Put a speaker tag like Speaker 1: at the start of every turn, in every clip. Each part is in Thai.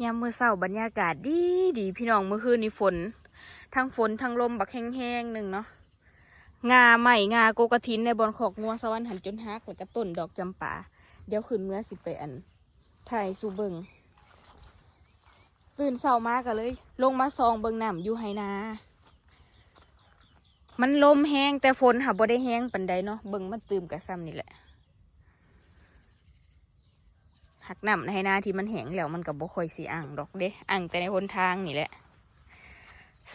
Speaker 1: ยามมื้อเช้าบรรยากาศดีดีพี่น้องเมื่อคืนนี้ฝน ทั้งฝนทั้งลมบักแห้งๆหนึ่งเนาะงาใหม่งาโกกระทินในบอนขอกงัวสวรรค์หันจนฮักแล้วกับต้นดอกจำปาเดี๋ยวขึ้นเมื่อสิไปอันถ่ายสูเบิงตื่นเช้ามากันเลย ลงมาซองเบิงน้ำอยู่ไหนา มันลมแห้งแต่ฝนหาบ่ได้แห้งปันใดเนาะเบิงมันตื่มกับซ้ำนี่แหละ หักน้ำในนาที่มันแห้งแล้วมันกับบ่ค่อยสีอ่างดอกเด้อ่างแต่ในหนทางนี่แหละ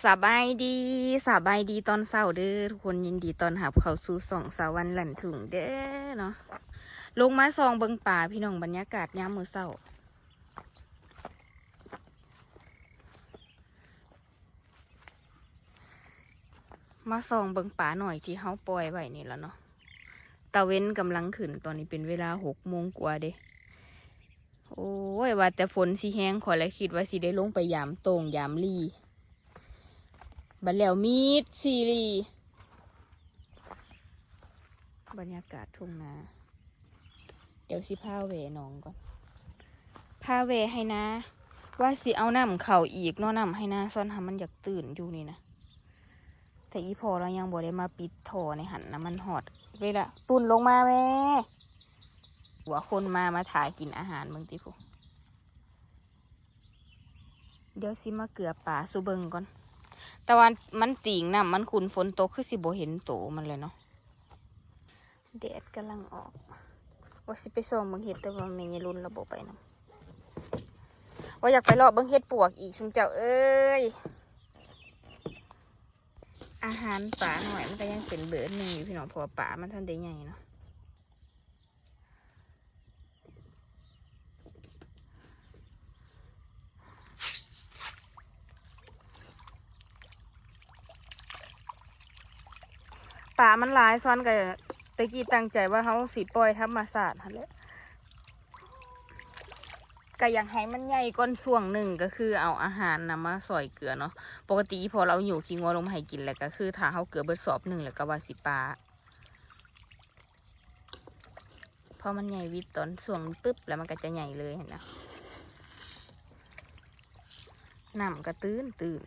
Speaker 1: สบายดีสบายดีตอนเศร้าเด้อทุกคนยินดีตอนหับเขาสู่สองสาวันหลันถึงเด้อเนาะลงมาซองเบิงป่าพี่น้องบรรยากาศยามมือเศร้ามาซองเบิงป่าหน่อยที่เฮาปล่อยไว้นี่แล้วเนาะตะเว้นกำลังขึ้นตอนนี้เป็นเวลาหกโมงกว่าเด้ โอ้ยว่าแต่ฝนสีแห้งขอยเลยคิดว่าสิได้ลงไปยามโตงยามลีบัดแล้วมีดซีรีบรรยากาศทุ่งนา เดี๋ยวสิพาเวน้องก่อนพาเวให้นะ ว่าสิเอาน้ำเข่าอีกนาะน้ำให้นะซ่อนทำมันอยากตื่นอยู่นี่นะแต่อีพอเรายังบ่ได้มาปิดท่อในหันนะมันหอดเวลาตุ่นลงมาแม่ หัวคนมามาถ่ายกินอาหารเมืองติฟูเดี๋ยวสิมาเกลือป่าสูเบิงก่อน แต่วันมันติ่งน้ำมันขุนฝนตกคือสิบ่เห็นโตมันเลยเนาะแดดกำลังออกว่าสิไปส่งเบิงเห็ดแต่ว่าแม่ยรุนระบบไปนำว่าอยากไปเลาะเบิงเห็ดปวกอีกชุมเจ้าเอ้ย อาหารป่าหน่อยมันก็ยังเป็นเบิร์ดหนึ่งอยู่พี่น้องพราะว่าป่ามันท่านได้ใหญ่เนาะ ป่ามันหลายซ้อนกับตะกี้ตั้งใจว่าเขาสีปล่อยธรรมศาสตร์หั่นแหละก็อยากให้มันใหญ่ก้อนช่วงหนึ่งก็คือเอาอาหารนะมาสอยเกลือเนาะปกติพอเราอยู่ขี้งัวลงมาให้กินแหละก็คือถ้าเขาเกลือเบิดสอบหนึ่งแล้วก็ว่าสิปลาพอมันใหญ่วิตตอนช่วงปึ๊บแล้วมันก็จะใหญ่เลยเห็นนะน้ำก็ตื้นตื้น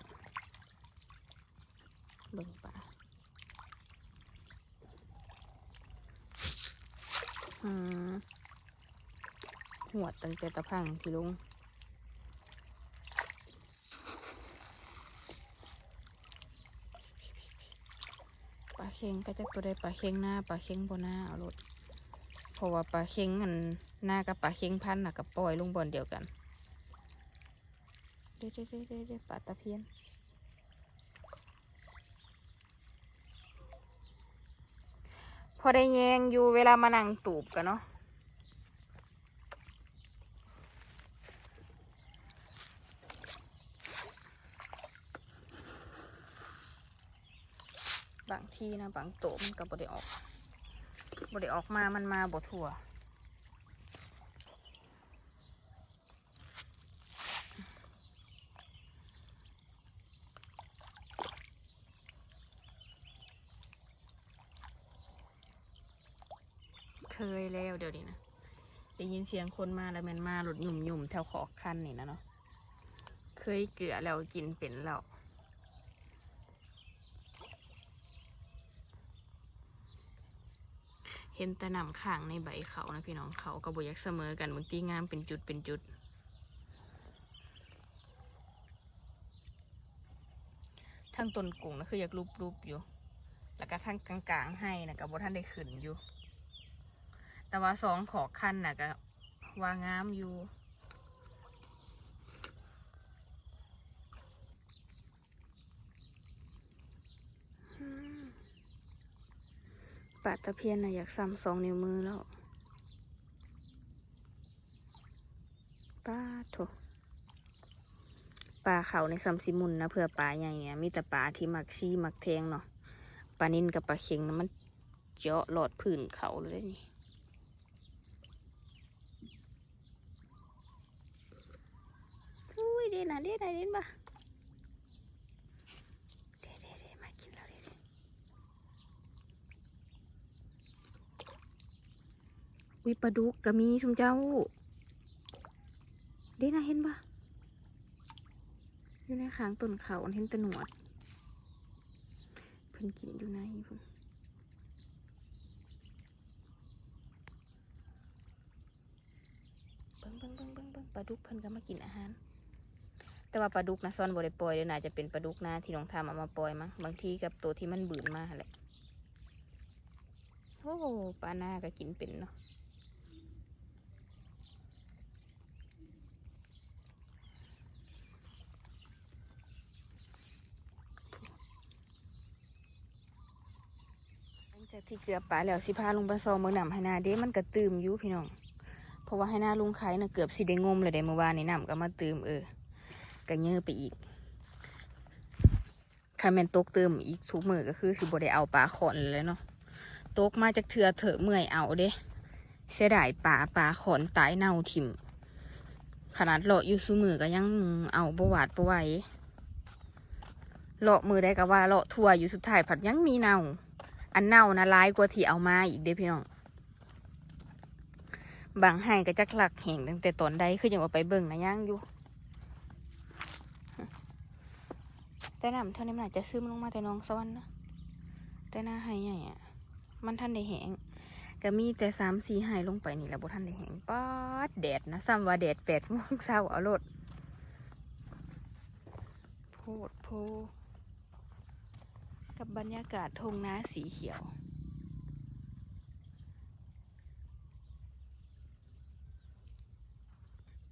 Speaker 1: เบิ่งปลา อืม หัวตั้งแต่ตะพังพี่ลุงปลาเค็งก็จะตัวได้ปลาเค็งหน้าปลาเค็งบนหน้าเอารถเพราะว่าปลาเค็งอันหน้ากับปลาเค็งพันธุ์น่ะกับปล่อยลุงบอนเดียวกันเด้เด้เด้เด้เด้ปลาตะเพียน พอได้แยงอยู่เวลามานั่งตูบกันเนาะบางทีนะบางโตมันก็บ่ได้ออกบ่ได้ออกมามันมาบ่ทั่ว ยแล้วเดี๋ยวนี้นะได้ยินเสียงคนมาแล้วแมันมาหลุดหยุ่มหยุ่มแถวขอกคันนี่นะเนาะเคยเกลือแล้วกินเป็นแล้วเห็นแตะนำข้างในใบเขานะพี่น้องเขาก็บอยักเสมอกันบางทีงามเป็นจุดเป็นจุดทั้งต้นกุ้งนะคืออยากรูปๆอยู่ แล้วก็ทั้งกลางๆให้นะกับบท่านได้ขึ้นอยู่ แต่ว่าสองขอคันน่ะก็ว่างามอยู่ปลาตะเพียนน่ะอยากซ้ำสองนิ้วมือแล้วป้าโถปลาเขาในซัมซิมุนนะเผื่อปลาใหญ่เนี่ยมีแต่ปลาที่มักชี้มักแทงเนาะปลานินกับปลาเค็งนะมันเจาะหลอดผื่นเขาเลยนี่ อุ้ยเด่นนะเด่นนะเด่นปะเด่นเด่นเด่นมากินแล้วเด่นอุ้ยปลาดุกก็มีชุมเจ้าเด่นนะเห็นปะอยู่ในค้างต้นเขาอันเห็นตะหนวดเพิ่นกินอยู่ในพุ่นเบิ่งเบิ่งเบิ่งเบิ่งเบิ่งปลาดุกเพิ่นก็มากินอาหาร แต่ว่าปลาดุกนะซ่อนบ่ได้ปล่อยเดี๋ยวน่าจะเป็นปลาดุกนาที่น้องทำเอามาปล่อยมั้งบางทีกับตัวที่มันบืนมาหั่นแหละโอ้ปลาหน้าก็กินเป็นเนาะหลังจากที่เกลือปลาแล้วสิพาลงไปซองเมืองน้ำให้นาเด้มันก็ตืมอยู่พี่น้อง เพราะว่าให้นาลุงไข่น่ะเกือบสิได้งมเลยเด้เมื่อวานในี้น้ำก็มาตืมเออ ก็เยอไปอีกคันแมนตกเติมอีกทุกมือก็คือสิบได้เอาปลาขอนเลยเนาะตกมาจากเถื่อเถอะเมื่อยเอาเด้เสียดายปลาปลาขอนตายเน่าถิ่ม ขนาดเลาะอยู่ซุมือก็ยังเอาประวัติประไหวเลาะมือได้ก็ว่าเลาะทั่วอยู่สุดท้ายผัดยังมีเน่า อันเน่านะร้ายกว่าที่เอามาอีกเด้พี่น้องบางให้ก็จักหลักแห่งตั้งแต่ตอนใดคือยังเอาไปเบิ่งนะย่างอยู่ แต่น้ำเท่านี้มันอาจจะซึมลงมาแต่น้องสวรรค์นะแต่หน้าไห้ใหญ่อะมันท่านได้แหงก็มีแต่สามสี่ไห้ลงไปนี่แหละบ่ท่านได้แหงป๊าดแดดนะซ้ำว่าแดดแปดโมงเช้าเอารถโพดโพกับบรรยากาศทงนาสีเขียว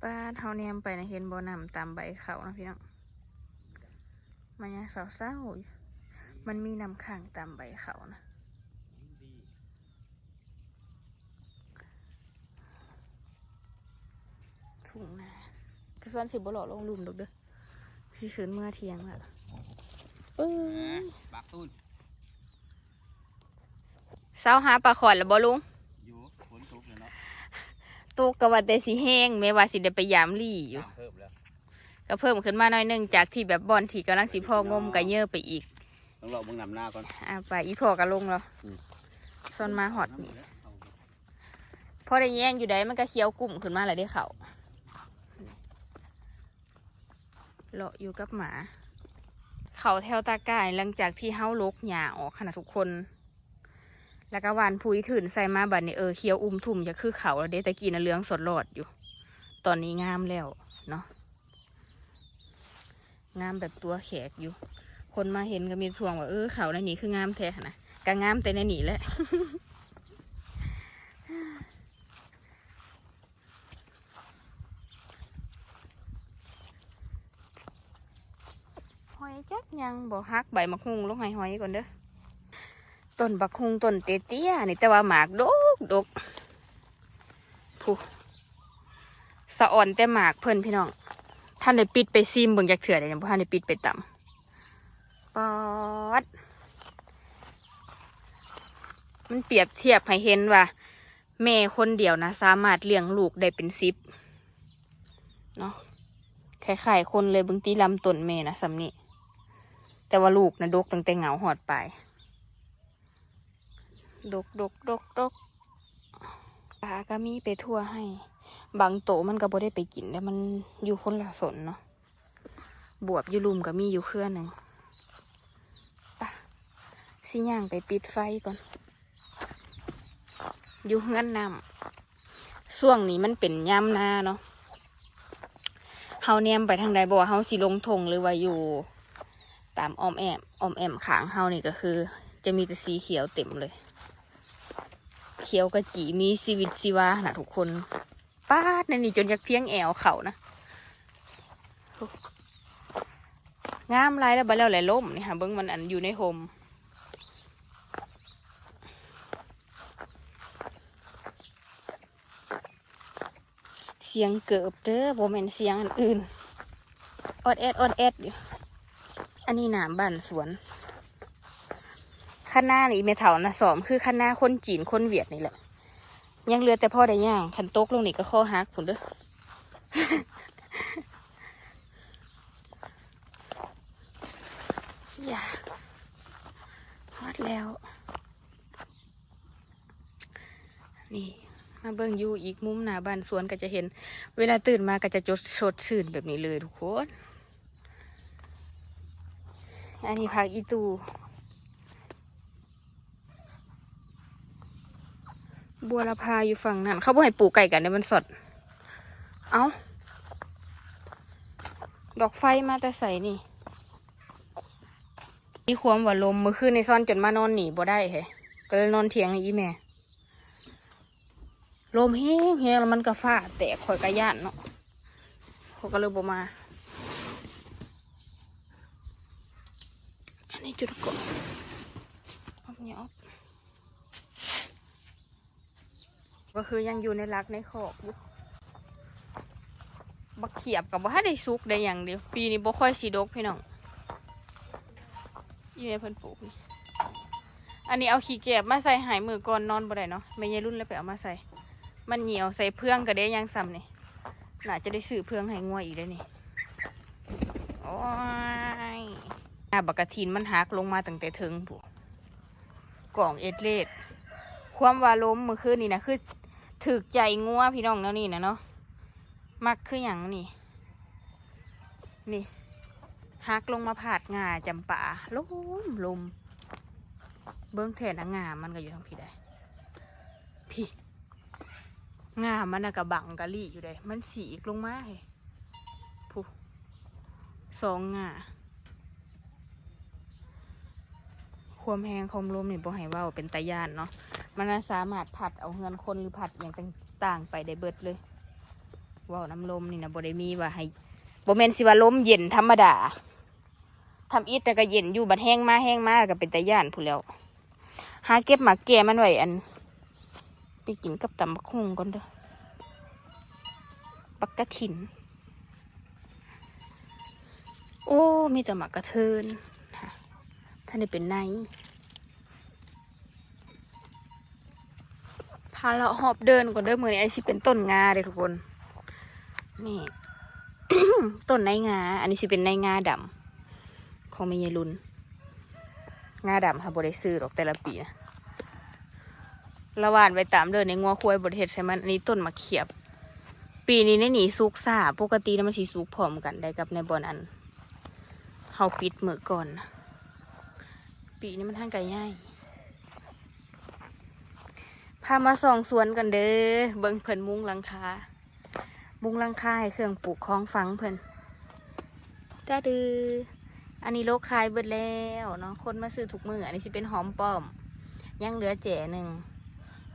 Speaker 1: ป้านเฮาแนมไปนะเห็นบ่อนำตามใบเขานะพี่น้อง มันยังเศร้าๆอยู่มันมีน้ำค้างตามใบเขานะถุงนะกระส่วนสิบหล่อลงหลุมดอกเด้อพี่คืนเมื่อเที่ยงละเอ้ย
Speaker 2: ปากตุ้น
Speaker 1: เศร้าหาปลาขอนแล้วบ่ลุง
Speaker 2: อยู่ฝนตกเลยเนาะ
Speaker 1: ตกกะว่าแต่สีแห้งแม้ว่าสิได้ไปยามลี่อยู่
Speaker 2: น้ำเพิ่มแล้ว
Speaker 1: ก็เพิ่มขึ้นมาหน่อยหนึงจากที่แบบบอนที่กำลังสิพ่องมก็เยอะไปอีก
Speaker 2: ต้องรอเบิ่งน้ำหน้าก่อน
Speaker 1: อ่าไปอีพ่อก็ลงแล้ว
Speaker 2: อืม
Speaker 1: ส่วนมาหอดนี่
Speaker 2: เอา
Speaker 1: พอได้แย่งอยู่ได้มันก็เคี้ยวกลุ่มขึ้นมาเลยได้เขาเลาะอยู่กับหมา เขาแถวตากายหลังจากที่เฮาลกหญ้าออกขนาดทุกคน แล้วก็หวานพุยถืนใส่มาบัดนี้เออเคี้ยวอุ้มทุ่มจะคือเขาแล้วเด้ตะกี้นะเหลืองสดรอดอยู่ ตอนนี้งามแล้วเนาะ งามแบบตัวแขกอยู่ คนมาเห็นก็มีทวงว่าเออเขาในนี้คืองามแท้นะก็งามแต่ในนี้แหละหอยจักยังบอกฮักใบมะฮุงลงให้หอยก่อนเด้อต้นบักฮุงต้นเตี้ยๆนี่แต่ว่าหมากดกดกผู้สะอ่อนแต่หมากเพิ่นพี่น้อง ท่านได้ปิดไปซิมเบิ่งจากเถื่อเลยยังบ่ท่านได้ปิดไปต่ำปอด มันเปรียบเทียบให้เห็นว่า แม่คนเดียวนะ สามารถเลี้ยงลูกได้เป็นสิบเนาะคล้ายๆคนเลยเบางตีลำต้นแม่นะสำนี้แต่ว่าลูกนะดกตั้งแต่เหงาหอดไป ดกดกดกดกปลาก็มีไปทั่วให้ บางโตมันก็บ่ได้ไปกินแต่มันอยู่คนละสนเนาะบวบอยู่ลุมก็มีอยู่เครือหนึ่งปะสิย่างไปปิดไฟก่อน อยู่เฮือนนำช่วงนี้มันเป็นย่ำนาเนาะเฮาแนมไปทางใดบ่เฮาสิลงทงหรือว่าอยู่ ตามออมแอมออมแอมขางเฮานี่ก็คือ จะมีแต่สีเขียวเต็มเลย เขียวกระจีมีชีวิตชีวานะทุกคน ป้าดในนี่จนอยากเพียงแอวเขานะงามหลายแล้วบาแล้วแหละล่มนี่ค่ะเบิ้งมันอันอยู่ในโฮมเสียงเกิบเด้อโบแมนเสียงอันอื่นออดแอดออดแอดอยู่อันนี้หนามบ้านสวนข้างหน้านี่เมถานะสอมคือข้างหน้าคนจีนคนเวียดนี่แหละ ยังเหลือแต่พ่อได้ย่างคันโต๊กลงนี่ก็ข้อหักผุนเด้ออย่าฮอดแล้ว นี่ มาเบิ่งอยู่อีกมุมหน้าบ้านสวนก็จะเห็น เวลาตื่นมาก็จะจดสดชื่นแบบนี้เลยทุกคน อันนี้ผักอีตู บัวละพาอยู่ฝั่งนั้น เขาบอกให้ปลูกไก่กันเดี๋ยมันสด เอาดอกไฟมาแต่ใส่นี่มีความว่าลมมือคืนในซ่อนจนมานอนหนีบ่ได้เหรก็เลยนอนเถียงให้อีแม่ ลมแห้งแห้งแล้วมันก็ฟ้าแตกข่อยกระยานเนาะเขาก็เลยบ่มา อันนี้จุดกดเอาเนี่ยออ ก็คือยังอยู่ในรักในขอกอยู่บักเขียบกับบ่ให้ได้ซุกได้อย่างเดียวปีนี้บ่ค่อยสีดกพี่น้องอยี่เมเพิ่นปลูกนี่อันนี้เอาขี้เก็บมาใส่หายมือก่อนนอนบ่ได้เนาะไม่ยายรุ่นเลยไปเอามาใส่ มันเหนียวใส่เพื่องก็ได้ยังซ้ำนี่น่าจะได้ซื้อเพื่องให้งัวอีกแล้วนี่โอ้ยหน้าบักกะทินมันหักลงมาตั้งแต่เทิงผู้กล่องเอ็ดเลดความว่าล้มเมื่อคืนนี่นะคือ ถึกใจงัวพี่น้องแล้วนี่นะเนาะมักคืออย่างนี่ นี่หักลงมาผาดงาจำปาลมลมเบิ้องแทนนะงามันก็อยู่ทางพี่ได้ พี่ งามันกระบังกะลี่อยู่ได้ มันสีกลงมาให้ผู้สองงาความแหงความลมนี่บ่ให้ว่าเป็นตายานเนาะ มันน่ะสามารถผัดเอาเงินคนหรือผัดอย่างต่างๆ ไปได้เบิดเลยว่าน้ำลมนี่นะบ่ได้มีว่าให้บ่แม่นสิว่าลมเย็นธรรมดาทำอิดแต่ก็เย็นอยู่บัดแห้งมาแห้งมาก็เป็นตาย่านผู้แล้วหาเก็บหมากแก่มันไว้อัน ไปกินกับตำบักหุ่งก่อนเด้อปักกะถิน โอ้ มีแต่หมากกระเทินค่ะท่านได้เป็นไน พาเราหอบเดินก่อนเด้อมือนี้ไอซิเป็นต้นงาเลยทุกคน นี่ ต้นไนงา อันนี้สิเป็นไนงาดำของแม่ยายลุนงาดำค่ะบริซื้อหรอกแต่ละปีนะละหวานไปตามเดินในงัวควายบริเฮ็ดใช่มันอันนี้ต้นมะเขียบ ปีนี้ในหนีซุกซ่าปกติแล้วมันสีซุกพร้อมกันได้กับในบอนอันเฮาปิดมือก่อน ปีนี้มันทางไกลง่าย พามาส่องสวนกันเด้อ เบิ่งเพิ่นมุงหลังคา มุงหลังคาให้เครื่องปลูกของฟังเพิ่นตาดือ อันนี้โลกคายเบิดแล้วเนาะ คนมาซื้อทุกมือ อันนี้สิเป็นหอมป้อม ยังเหลือแจ๋หนึ่ง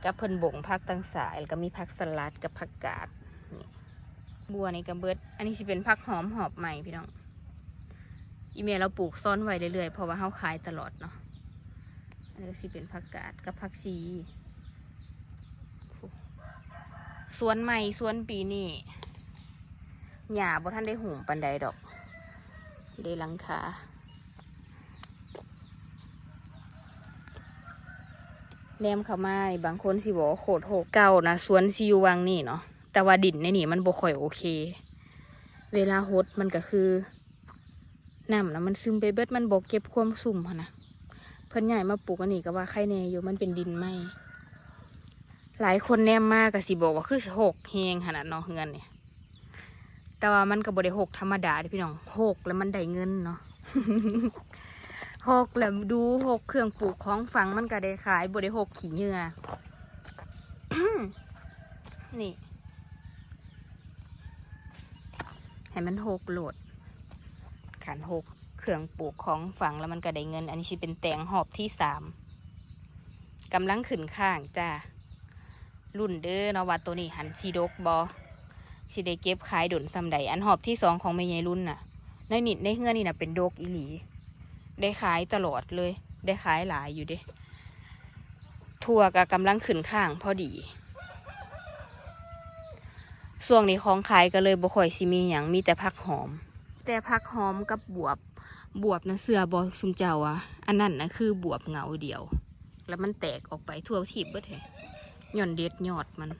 Speaker 1: กับเพิ่นบ่งพักตั้งสาย แล้วก็มีผักสลัดกับผักกาดนี่บัวนี่กับเบิด อันนี้สิเป็นผักหอมหอบใหม่พี่น้อง อีเมลเราปลูกซ่อนไว้เรื่อยๆ เพราะว่าเขาขายตลอดเนาะอันนี้ก็สิเป็นผักกาดกับผักชี สวนใหม่สวนปีนี้หญ้าบ่ท่านได้หุงปันใดดอกเดหลังคาแนมเข้ามาบางคนสิบอกว่าโคตรโหกเก่านะสวนซีอยู่วังนี่เนาะแต่ว่าดินในนี่มันบ่ค่อยโอเค เวลาหดมันก็คือน้ำนะมันซึมไปเบิดมันบ่เก็บความซุ่มนนะเพิ่นใหญ่มาปลูกอันนี้ก็ว่าไข่แน่อยู่มันเป็นดินไหม หลายคนแนมมากก็สิบอกว่าคือหกแหงขนาดเนาะเฮือนเนี่ย แต่ว่ามันก็บบริหกธรรมดาเด้อพี่น้องหกแล้วมันได้เงินเนาะหกแล้วดูหกเครื่องปลูกของฝังมันก็ได้ขายบริหกขี่เหงื่อนี่ให้มันหกโหลดขันหกเครื่องปลูกของฝังแล้วมันก็ได้เงิน อันนี้สิเป็นแตงหอบที่สามกำลังขึ้นข้างจ้า รุ่นเด้อเนาะว่าตัวนี้หันสีดกบอสิได้เก็บขายดนซำใดอันหอบที่สองของแม่ยายรุ่นน่ะ ในนิดในเฮือนี่น่ะเป็นโดกอีหลี ได้ขายตลอดเลย ได้ขายหลายอยู่เด้ทั่วก็กำลังขึ้นข้างพอดีส่วงนี้ของขายก็เลยบ่ค่อยสิมีหยังมีแต่ผักหอม แต่ผักหอมกับบวบบวบนะเสือบอซุมเจ้าอะอันนั้นนะคือบวบเงาเดียว แล้วมันแตกออกไปทั่วทีบเบิดแท้ย่อนเด็ดยอดมัน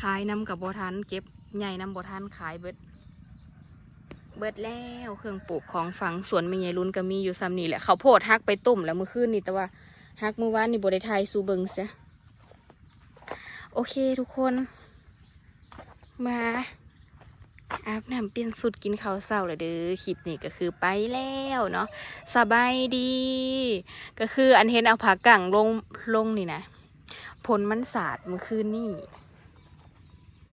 Speaker 1: ขายน้ำกับบัทันเก็บใหญ่น้ำบัทันขายเบิด เบิดแล้วเครื่องปลูกของฝังสวนไม่ใหญ่รุ่นก็มีอยู่ซ้ำนี่แหละเขาโพดฮักไปตุ่มแล้วเมื่อคืนนี่แต่ว่าฮักเมื่อวานนี่บริไทยสูเบิงเสียโอเคทุกคนมา อาบน้ำเปลี่ยนสุดกินข้าวเศร้าเลยเด้อคลิปนี้ก็คือไปแล้วเนาะสบายดี ก็คืออันเห็นเอาผักั่งลงลงนี่นะผลมันสาดเมื่อคืนนี่